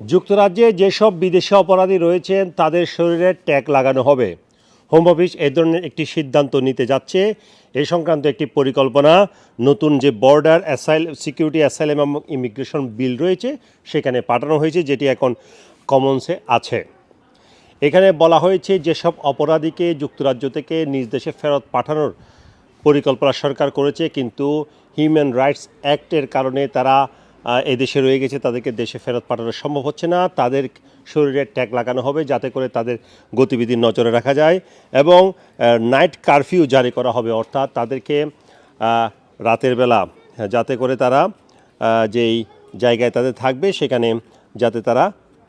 যুক্তরাজ্যে যেসব বিদেশি অপরাধী রয়েছেন, তাদের শরীরে ট্যাগ লাগানো হবে। হোম অফিস এ ধরনের একটি সিদ্ধান্ত নিতে যাচ্ছে। এ সংক্রান্ত একটি পরিকল্পনা, নতুন যে বর্ডার অ্যাসাইল সিকিউরিটি অ্যাসাইলেম এবং ইমিগ্রেশন বিল রয়েছে, সেখানে পাঠানো হয়েছে, যেটি এখন কমন্সে আছে। এখানে বলা হয়েছে, যেসব অপরাধীকে যুক্তরাজ্য থেকে নিজ দেশে ফেরত পাঠানোর পরিকল্পনা সরকার করেছে, কিন্তু হিউম্যান রাইটস অ্যাক্টের কারণে তারা আহ, এদেশে রয়ে গেছে তাদেরকে দেশে ফেরত পাঠানো সম্ভব হচ্ছে না। তাদের শরীরে ট্যাগ লাগানো হবে যাতে করে তাদের গতিবিধি নজরে রাখা যায় এবং নাইট কারফিউ জারি করা হবে। অর্থাৎ তাদেরকে রাতের বেলা হ্যাঁ, যাতে করে তারা যেই জায়গায় তাদের থাকবে সেখানে যাতে তারা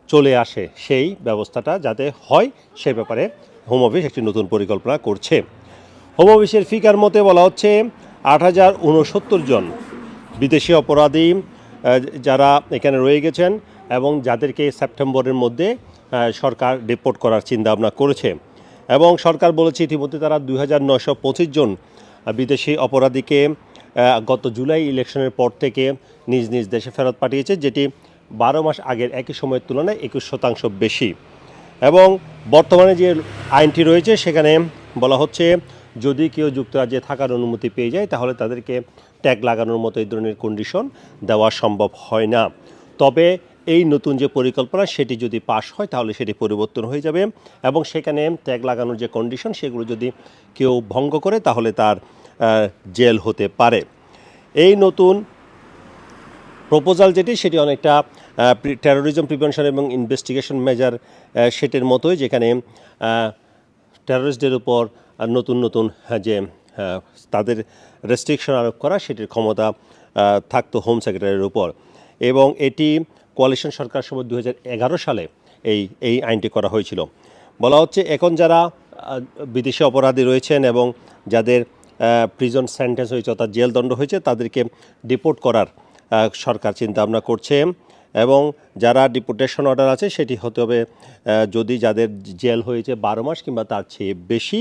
চলে আসে। সেই ব্যবস্থাটা যাতে হয় সে ব্যাপারে হোম অফিস একটি নতুন পরিকল্পনা করছে। হোম অফিসের ফিকার মতে বলা হচ্ছে আট হাজার উনসত্তর জন বিদেশি অপরাধী যারা এখানে রয়ে গেছেন এবং যাদেরকে সেপ্টেম্বরের মধ্যে সরকার ডিপোর্ট করার চিন্তাভাবনা করেছে। এবং সরকার বলেছে ইতিমধ্যে তারা দুই হাজার পঁচিশ জন বিদেশি অপরাধীকে গত জুলাই ইলেকশনের পর থেকে নিজ নিজ দেশে ফেরত পাঠিয়েছে, যেটি বারো মাস আগের একই সময়ের তুলনায় একুশ শতাংশ বেশি। এবং বর্তমানে যে আইনটি রয়েছে, সেখানে বলা হচ্ছে, যদি কেউ যুক্তরাজ্যে থাকার অনুমতি পেয়ে যায়, তাহলে তাদেরকে ট্যাগ লাগানোর মতো এই ধরনের কন্ডিশন দেওয়া সম্ভব হয় না। তবে এই নতুন যে পরিকল্পনা সেটি যদি পাশ হয় তাহলে সেটি পরিবর্তন হয়ে যাবে এবং সেখানে ট্যাগ লাগানোর যে কন্ডিশন সেগুলো যদি কেউ ভঙ্গ করে তাহলে তার জেল হতে পারে। এই নতুন প্রপোজাল যেটি সেটি অনেকটা টেরোরিজম প্রিভেনশন এবং ইনভেস্টিগেশন মেজার সেটির মতোই যেখানে টেরোরিস্টদের উপর নতুন নতুন হ্যাঁ, যে তাদের রেস্ট্রিকশন আরোপ করা, সেটির ক্ষমতা থাকতো হোম সেক্রেটারির উপর। এবং এটি কোয়ালিশন সরকার সময় দু হাজার এগারো সালে এই এই আইনটি করা হয়েছিল। বলা হচ্ছে এখন যারা বিদেশি অপরাধী রয়েছেন এবং যাদের প্রিজন সেন্টেন্স হয়েছে অর্থাৎ জেলদণ্ড হয়েছে, তাদেরকে ডিপোর্ট করার সরকার চিন্তা ভাবনা করছে। এবং যারা ডিপোর্টেশন অর্ডার আছে, সেটি হতে হবে যদি যাদের জেল হয়েছে বারো মাস কিংবা তার চেয়ে বেশি,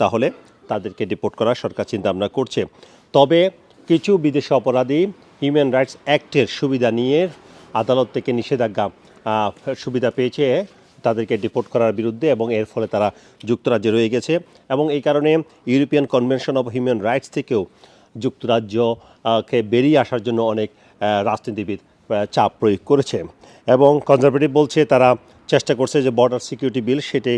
তাহলে তাদেরকে ডিপোর্ট করার সরকার চিন্তা ভাবনা করছে। তবে কিছু বিদেশি অপরাধী হিউম্যান রাইটস অ্যাক্টের সুবিধা নিয়ে আদালত থেকে নিষেধাজ্ঞা সুবিধা পেয়েছে তাদেরকে ডিপোর্ট করার বিরুদ্ধে এবং এর ফলে তারা যুক্তরাজ্যে রয়ে গেছে এবং এই কারণে European convention of human rights থেকেও যুক্তরাজ্যকে বেরিয়ে আসার জন্য অনেক রাজনীতিবিদ চাপ প্রয়োগ করেছে এবং কনজারভেটিভ বলছে তারা চেষ্টা করছে যে বর্ডার সিকিউরিটি বিল সেটি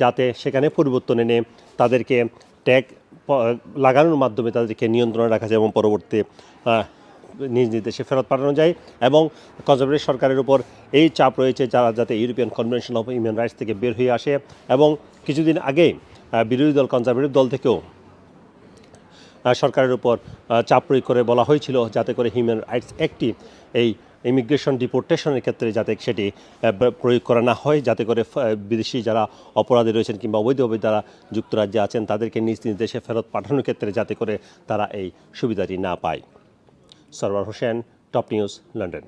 যাতে সেখানে পরিবর্তন এনে তাদেরকে ট্যাগ লাগানোর মাধ্যমে তাদেরকে নিয়ন্ত্রণে রাখা যায় এবং পরবর্তী নিজ নিজ দেশে ফেরত পাঠানো যায় এবং কনজারভেটিভ সরকারের উপর এই চাপ রয়েছে যারা যাতে European convention of human rights থেকে বের হয়ে আসে এবং কিছুদিন আগে বিরোধী দল কনজারভেটিভ দল থেকেও সরকারের উপর চাপ প্রয়োগ করে বলা হয়েছিল যাতে করে হিউম্যান রাইটস অ্যাক্টটি এই ইমিগ্রেশন ডিপোর্টেশনের ক্ষেত্রে যাতে সেটি প্রয়োগ করা না হয়, যাতে করে বিদেশি যারা অপরাধী রয়েছেন কিংবা অবৈধভাবে যারা যুক্তরাজ্যে আছেন, তাদেরকে নিজ নিজ দেশে ফেরত পাঠানোর ক্ষেত্রে যাতে করে তারা এই সুবিধাটি না পায়। Sarwar Hossain, top news, London.